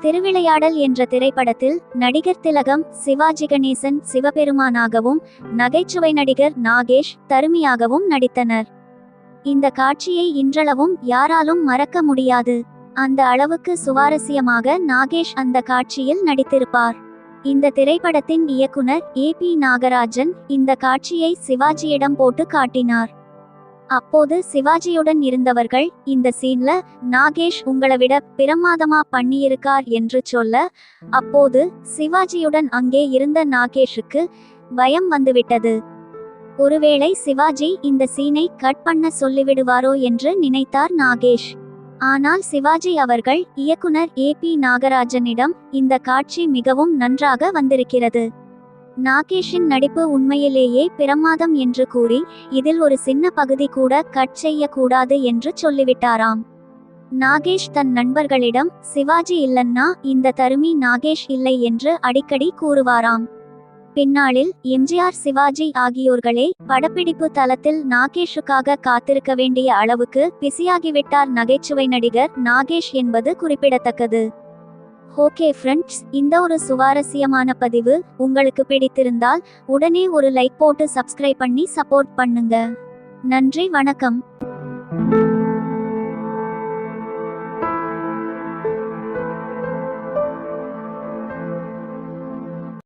திருவிளையாடல் என்ற திரைப்படத்தில் நடிகர் திலகம் சிவாஜி கணேசன் சிவபெருமானாகவும் நகைச்சுவை நடிகர் நாகேஷ் தருமியாகவும் நடித்தனர். இந்த காட்சியை இன்றளவும் யாராலும் மறக்க முடியாது. அந்த அளவுக்கு சுவாரஸ்யமாக நாகேஷ் அந்த காட்சியில் நடித்திருப்பார். இந்த திரைப்படத்தின் இயக்குனர் ஏ பி நாகராஜன் இந்த காட்சியை சிவாஜியிடம் போட்டு காட்டினார். அப்போது சிவாஜியுடன் இருந்தவர்கள் இந்த சீன்ல நாகேஷ் உங்களை விட பிரமாதமா பண்ணியிருக்கார் என்று சொல்ல அப்போது சிவாஜியுடன் அங்கே இருந்த நாகேஷுக்கு பயம் வந்துவிட்டது. ஒருவேளை சிவாஜி இந்த சீனை கட் பண்ண சொல்லிவிடுவாரோ என்று நினைத்தார் நாகேஷ். ஆனால் சிவாஜி அவர்கள் இயக்குனர் ஏ பி நாகராஜனிடம் இந்த காட்சி மிகவும் நன்றாக வந்திருக்கிறது. நாகேஷின் நடிப்பு உண்மையிலேயே பிரமாதம் என்று கூறி இதில் ஒரு சின்ன பகுதி கூட கட் செய்யக்கூடாது என்று சொல்லிவிட்டாராம். நாகேஷ் தன் நண்பர்களிடம் சிவாஜி இல்லன்னா இந்த தருமி நாகேஷ் இல்லை என்று அடிக்கடி கூறுவாராம். பின்னாளில் எம்ஜிஆர் சிவாஜி ஆகியோர்களே படப்பிடிப்பு தளத்தில் நாகேஷுக்காக காத்திருக்க வேண்டிய அளவுக்கு பிஸியாகிவிட்டார் நகைச்சுவை நடிகர் நாகேஷ் என்பது குறிப்பிடத்தக்கது. ஓகே ஃப்ரெண்ட்ஸ் இந்த ஒரு சுவாரஸ்யமான பதிவு உங்களுக்கு பிடித்திருந்தால் உடனே ஒரு லைக் போட்டு சப்ஸ்கிரைப் பண்ணி சப்போர்ட் பண்ணுங்க. நன்றி வணக்கம்.